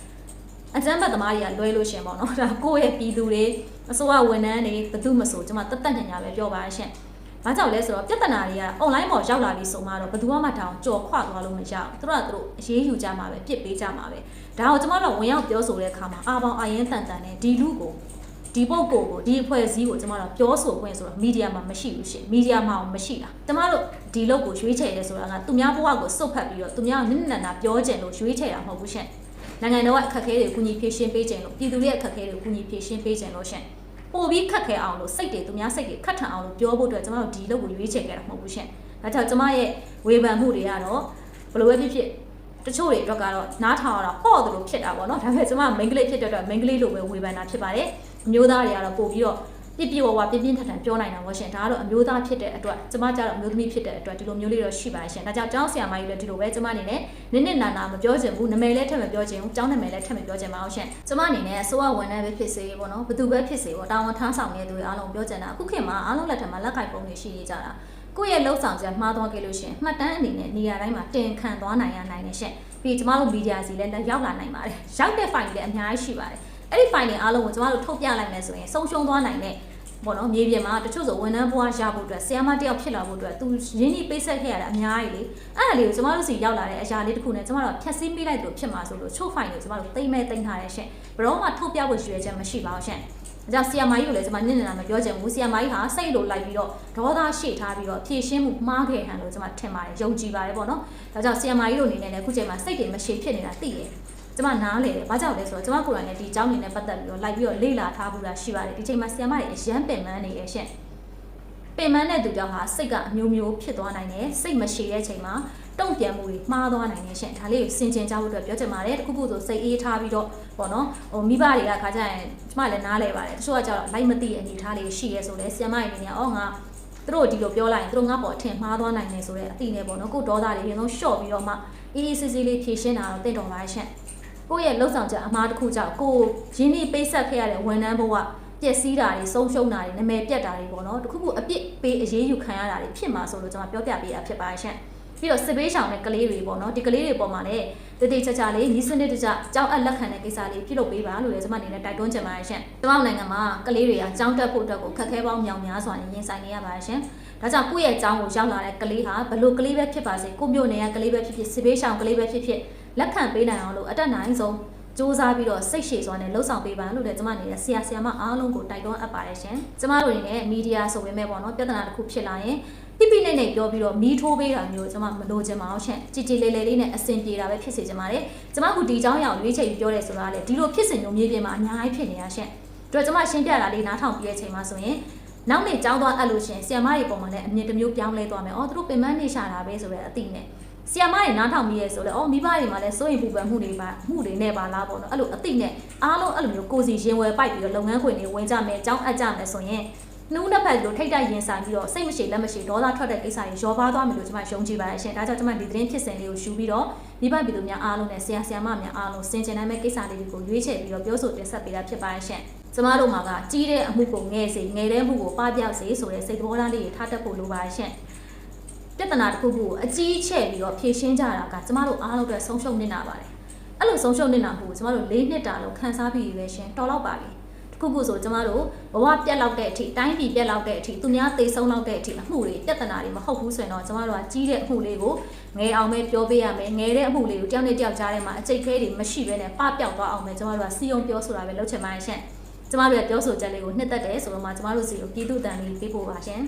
အကျမ်းဘတ်သမားတွေကလွဲလို့ရှင်ပေါ့နော်ဒါကိုယ့်ရဲ့ပြည်သူတွေအစိုးရဝန်ထမ်းတွေဘယ်သူမှမဆိုကျွန်မတက်တက်ညံ့ညံ့ပဲပြောပါရှင်။ဘာကြောင့်လဲဆိုတော့ပြဿနာတွေက online ပေါ်ရောက်လာပြီဆိုမှတော့ဘယ်သူမှတောင်ကြော်ခွသွားလို့မရဘူး။သူတို့ကသူတို့အရေးယူကြမှာပဲပြစ်ပေးကြမှာပဲ။ဒါကိုကျမတို့ဝင်ရောက်ပြောဆိုတဲ့အခါမှာအာပေါင်အရင်တန်တန်နဲ့ဒီလူကို ဒီပုတ်ကိုကိုဒီအဖွဲ့အစည်းကိုကျမတို့ပြောဆိုခွင့်ဆိုတော့မီဒီယာမှာမရှိဘူးရှင်။မီဒီယာမှာမရှိတာ။ကျမတို့ဒီလုတ်ကိုရွေးချယ်ရဲဆိုတာကသူများဘဝကိုစုပ်ဖက်ပြီးတော့သူများနစ်နစ်နာပြောကြလို့ရွေးချယ်တာမဟုတ်ဘူးရှင်။နိုင်ငံတော်ကအခက်အခဲတွေကိုကူညီဖြည့်ရှင်းပေးခြင်းလို့ပြည်သူတွေရဲ့အခက်အခဲတွေကိုကူညီဖြည့်ရှင်းပေးခြင်းလို့ရှင်။ပို့ပြီးခက်ခဲအောင်လို့စိတ်တွေသူများစိတ်တွေခက်ထန်အောင်လို့ပြောဖို့အတွက်ကျမတို့ဒီလုပ်ကိုရွေးချယ်ခဲ့တာမဟုတ်ဘူးရှင်။ဒါကြောင့်ကျမရဲ့ဝေဖန်မှုတွေကတော့ဘယ်လိုပဲဖြစ်ဖြစ်တချို့တွေအတွက်ကတော့နားထောင်ရတာဟော့တယ်လို့ဖြစ်တာပေါ့နော်။ဒါပေမဲ့ကျမမိန်းကလေးဖြစ်တဲ့အတွက်မိန်းကလေးလိုပဲဝေဖန်တာဖြစ်ပါတယ်။ အမျိုးသားတွေကတော့ပို့ပြီးတော့ပြပြဝဝပြပြင်းထန်ထန်ပြောနိုင်တာပေါ့ရှင်ဒါကတော့အမျိုးသားဖြစ်တဲ့အတွက်ကျမကြတော့အမျိုးသမီးဖြစ်တဲ့အတွက်ဒီလိုမျိုးလေးတော့ရှိပါရှင်ဒါကြောင့်ကျောင်းဆရာမကြီးလည်းဒီလိုပဲကျမအနေနဲ့နစ်နစ်နာနာမပြောချင်ဘူးနာမည်လည်းထပ်မပြောချင်ဘူးကျောင်းနာမည်လည်းထပ်မပြောချင်ပါဘူးရှင်ကျမအနေနဲ့အစိုးရဝန်ထမ်းပဲဖြစ်စေပေါ့နော်ဘသူပဲဖြစ်စေပေါ့တာဝန်ထမ်းဆောင်နေသူတွေအားလုံးပြောချင်တာအခုခေတ်မှာအားလုံးလက်ထက်မှာလက်ကိုက်ပုံတွေရှိနေကြတာကိုယ့်ရဲ့လှုပ်ဆောင်ချက်မှားသွားခဲ့လို့ရှင်မှတ်တမ်းအနေနဲ့နေရာတိုင်းမှာတင်ခံသွားနိုင်ရနိုင်နေရှင်ပြီးကျမတို့မီဒီယာစီလည်းရောက်လာနိုင်ပါတယ်ရောက်တဲ့ file တွေလည်းအများကြီးရှိပါတယ် အဲ့ဒီ file တွေအားလုံးကိုကျမတို့ထုတ်ပြလိုက်မယ်ဆိုရင်ဆုံးရှုံးသွားနိုင်တဲ့ပေါ့နော်မြေပြင်မှာတချို့ဆိုဝန်ထမ်းဘဝရဖို့အတွက်ဆရာမတယောက်ဖြစ်လာဖို့အတွက်သူရင်းနှီးပေးဆက်ခဲ့ရတာအများကြီးလေအဲ့ဒါလေးကိုကျမတို့စီရောက်လာတဲ့အရာလေးတစ်ခုနဲ့ကျမတို့ဖြတ်စည်းမိလိုက်လို့ဖြစ်မှာဆိုလို့ချို့ဖိုင်ကိုကျမတို့တိမ့်မဲ့တိမ့်ထားတဲ့ရှင်ဘရောမှထုတ်ပြဖို့ရွေးချက်မရှိပါဘူးရှင်ဒါကြောင့်ဆီယမာကြီးကိုလည်းကျွန်မနင့်နေတာမပြောချင်ဘူးဆီယမာကြီးဟာစိတ်လိုလိုက်ပြီးတော့ဒေါသရှေ့ထားပြီးတော့ဖြည့်ရှင်းမှုမှားခဲ့ဟန်လို့ကျွန်မထင်ပါတယ်ယုံကြည်ပါတယ်ပေါ့နော်ဒါကြောင့်ဆီယမာကြီးတို့အနေနဲ့လည်းအခုချိန်မှာစိတ်တွေမရှည်ဖြစ်နေတာသိတယ် ကျမနားလေတယ်။ဘာကြောင့်လဲဆိုတော့ကျမကိုယ်တိုင်လည်းဒီအကြောင်းတွေနဲ့ပတ်သက်ပြီးတော့လိုက်ပြီးတော့လေ့လာထားဘူးတာရှိပါတယ်။ဒီချိန်မှာဆီယမတွေအရန်ပင်ပန်းနေရဲ့ရှင့်။ပင်ပန်းတဲ့သူကြောင့်ဟာစိတ်ကအမျိုးမျိုးဖြစ်သွားနိုင်တယ်။စိတ်မရှည်တဲ့ချိန်မှာတုံ့ပြန်မှုတွေမှားသွားနိုင်တယ်ရှင့်။ဒါလေးကိုစင်ကြင်ကြဖို့အတွက်ပြောချင်ပါတယ်။တခုခုဆိုစိတ်အေးထားပြီးတော့ပေါ့နော်။ဟိုမိဘတွေကခါကြရင်ကျမလည်းနားလဲပါတယ်။တချို့ကကြတော့လိုက်မသိတဲ့အနေအထားလေးရှိရဲဆိုလဲဆီယမတွေအနေနဲ့အော်ငါသူတို့ဒီလိုပြောလိုက်ရင်သူတို့ငါ့ပေါ်အထင်မှားသွားနိုင်တယ်ဆိုတဲ့အသိနဲ့ပေါ့နော်ကိုဒေါသတွေရင်ဆုံးရှော့ပြီးတော့မှအေးအေးဆေးဆေးလေးဖြေရှင်းတာတော့တင့်တော်ပါရှင့် ကိုယ့်ရဲ့လှုပ်ဆောင်ချက်အမှားတစ်ခုကြောင့်ကိုရင်းနှီးပေးဆက်ခဲ့ရတဲ့ဝန်ထမ်းဘဝပျက်စီးတာတွေဆုံးရှုံးတာတွေနာမည်ပြတ်တာတွေပေါ့နော်တခုခုအပြစ်ပေးအရေးယူခံရတာတွေဖြစ်မှာဆိုလို့ကျွန်မပြောပြပေးတာဖြစ်ပါရှင့်ပြီးတော့စစ်ဘေးရှောင်တဲ့ကလေးတွေပေါ့နော်ဒီကလေးတွေပေါ်မှာလည်းတတိချာချာလေးညီစနစ်တကျကြောင်းအပ်လက်ခံတဲ့ကိစ္စလေးပြုလုပ်ပေးပါလို့လည်းကျွန်မအနေနဲ့တိုက်တွန်းချင်ပါတယ်ရှင်။ကျွန်မနိုင်ငံမှာကလေးတွေကကြောင်းတက်ဖို့အတွက်ကိုခက်ခဲပေါင်းမြောင်များစွာနဲ့ရင်ဆိုင်နေရပါတယ်ရှင်။ဒါကြောင့်ကိုယ့်ရဲ့ကြောင်းကိုရောက်လာတဲ့ကလေးဟာဘလို့ကလေးပဲဖြစ်ပါစေကိုမျိုးနယ်ကကလေးပဲဖြစ်ဖြစ်စစ်ဘေးရှောင်ကလေးပဲဖြစ်ဖြစ် လက်ခံပေးနိုင်အောင်လို့အတက်နိုင်ဆုံးစူးစမ်းပြီးတော့စိတ်ရှည်စွာနဲ့လှုပ်ဆောင်ပေးပါလို့လည်းကျွန်မအနေနဲ့ဆရာဆရာမအားလုံးကိုတိုက်တွန်းအပ်ပါတယ်ရှင်။ကျွန်မတို့အနေနဲ့မီဒီယာဆိုပေမဲ့ပေါ့နော်ပြဿနာတစ်ခုဖြစ်လာရင်ပြပြနဲ့နဲ့ပြောပြီးတော့မီးထိုးပေးတာမျိုးကျွန်မမလိုချင်ပါဘူးရှင်။ကြည်ကြည်လေးလေးလေးနဲ့အဆင်ပြေတာပဲဖြစ်စေချင်ပါတယ်။ကျွန်မကဒီအကြောင်းအရာကိုရွေးချယ်ပြီးပြောတယ်ဆိုတာလေဒီလိုဖြစ်စဉ်မျိုးမြေပြင်မှာအများကြီးဖြစ်နေတာရှင်။တို့ကျွန်မရှင်းပြတာလေးနားထောင်ပြီးတဲ့အချိန်မှာဆိုရင်နောက်နေ့ကြောင်းသွားအပ်လို့ရှင်ဆီယမတွေပုံမှာလည်းအမြင်တစ်မျိုးပြောင်းလဲသွားမယ်။အော်သူတို့ပင်မနေရှာတာပဲဆိုတဲ့အသိနဲ့ ဆီယမတွေနားထောင်ပြီးရဲဆိုလဲအော်မိဘတွေမှာလည်းစိုးရင်ပူပန်မှုတွေပါမှုတွေနဲ့ပါလားပေါ့နော်။အဲ့လိုအသိနဲ့အားလုံးအဲ့လိုမျိုးကိုစီရင်ဝယ်ပိုက်ပြီးတော့လုပ်ငန်းခွင်တွေဝင်ကြမယ်ကြောင်းအပ်ကြမယ်ဆိုရင်နှုတ်နှစ်ဖက်လိုထိတ်တိုက်ရင်ဆိုင်ပြီးတော့စိတ်မရှိလက်မရှိဒေါသထွက်တဲ့ကိစ္စတွေရောပါသွားမယ်လို့ကျွန်မယုံကြည်ပါတယ်ရှင်။ဒါကြောင့်ကျွန်မဒီသတင်းဖြစ်စဉ်လေးကိုရှုပြီးတော့မိဘပြည်သူများအားလုံးနဲ့ဆရာဆရာမများအားလုံးစင်ကြင်နိုင်မဲ့ကိစ္စလေးတွေကိုရွေးချယ်ပြီးတော့ပြောဆိုတင်ဆက်ပေးတာဖြစ်ပါတယ်ရှင်။ကျမတို့မှာကကြီးတဲ့အမှုကိုငယ်စေငယ်တဲ့မှုကိုပပျောက်စေဆိုတဲ့စိတ်သဘောထားလေးတွေထားတတ်ဖို့လိုပါတယ်ရှင်။ ပြဿနာတစ်ခုခုကိုအကြီးချဲ့ပြီးတော့ဖြေရှင်းကြတာကကျမတို့အားလုံးအတွက်ဆုံးရှုံးနေတာပါတယ်။အဲ့လိုဆုံးရှုံးနေတာကိုကျမတို့၄နှစ်တာလုံးခံစားပြီးပဲရှင်တော်တော့ပါလေ။ခုခုဆိုကျမတို့ဘဝပြက်လောက်တဲ့အထိတိုင်းပြည်ပြက်လောက်တဲ့အထိသူများသေဆုံးလောက်တဲ့အထိအမှုတွေပြဿနာတွေမဟုတ်ဘူးဆိုရင်တော့ကျမတို့ကကြီးတဲ့အမှုလေးကိုငယ်အောင်ပဲပြောပေးရမယ်ငယ်တဲ့အမှုလေးကိုတယောက်နဲ့တယောက်ကြားထဲမှာအကျိတ်ခဲတွေမရှိဘဲနဲ့ပပျောက်သွားအောင်ပဲကျမတို့ကစီယုံပြောဆိုတာပဲလုပ်ချင်ပါတယ်ရှင်ကျမတို့ရဲ့ပြောဆိုချက်လေးကိုနှစ်သက်တယ်ဆိုတော့မှကျမတို့စီကိုပြည်သူတန်လေးပေးဖို့ပါရှင်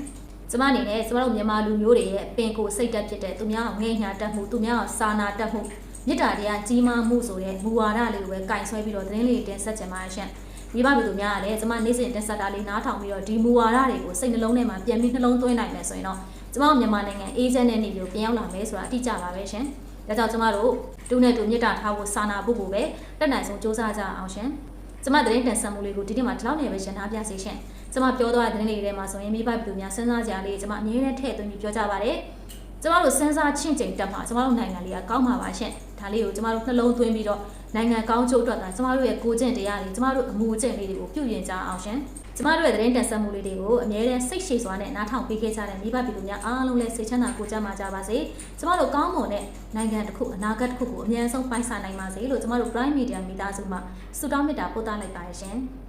ကျမအနေနဲ့ကျမတို့မြန်မာလူမျိုးတွေရဲ့ပင်ကိုစိတ်တက်ဖြစ်တဲ့သူများကိုငဲ့ညာတက်မှုသူများကိုစာနာတက်မှုမေတ္တာတရားကြီးမားမှုဆိုတဲ့မူဝါဒလေးကိုပဲကင်ဆွဲပြီးတော့သတင်းလေးတင်ဆက်ချင်ပါတယ်ရှင်မိဘပြည်သူများကလည်းကျမနေ့စဉ်တင်ဆက်တာလေးနားထောင်ပြီးတော့ဒီမူဝါဒတွေကိုစိတ်နှလုံးထဲမှာပြန်ပြီးနှလုံးသွင်းနိုင်မယ်ဆိုရင်တော့ကျမတို့မြန်မာနိုင်ငံအေဂျင့်နဲ့နေပြီးပြန်ရောက်လာမယ်ဆိုတာအတိအကျပါပဲရှင်။ဒါကြောင့်ကျမတို့တူနဲ့တူမြစ်တာထားဖို့စာနာဖို့ကိုပဲတက်နိုင်ဆုံးစ조사ကြအောင်ရှင်။ကျမသတင်းတင်ဆက်မှုလေးကိုဒီနေ့မှာဒီလောက်နေပဲရှင်းထားပြစေရှင်။ ကျမပြောသွားတဲ့သတင်းလေးတွေထဲမှာဆိုရင်မိဘပြည်သူများစဉ်းစားကြလေးကျမအငြင်းနဲ့ထည့်သွင်းပြီးပြောကြပါတယ်။ကျမတို့စဉ်းစားချင့်ချိန်တက်မှာကျမတို့နိုင်ငံလေးကကောင်းမှာပါရှင်။ဒါလေးကိုကျမတို့နှလုံးသွင်းပြီးတော့နိုင်ငံကောင်းကျိုးအတွက်ကကျမတို့ရဲ့ကိုကျင့်တရားတွေကျမတို့အမှုအကျင့်လေးတွေကိုပြုပြင်ကြအောင်ရှင်။ကျမတို့ရဲ့သတင်းတင်ဆက်မှုလေးတွေကိုအမြဲတမ်းစိတ်ရှည်စွာနဲ့နားထောင်ပေးခဲ့ကြတဲ့မိဘပြည်သူများအားလုံးလည်းစိတ်ချမ်းသာကိုကြမ်းပါကြပါစေ။ကျမတို့ကောင်းမွန်တဲ့နိုင်ငံတစ်ခုအနာဂတ်တစ်ခုကိုအမြန်ဆုံးပိုင်ဆိုင်နိုင်ပါစေလို့ကျမတို့ Prime Media မိသားစုမှဆုတောင်းမေတ္တာပို့သလိုက်ပါတယ်ရှင်။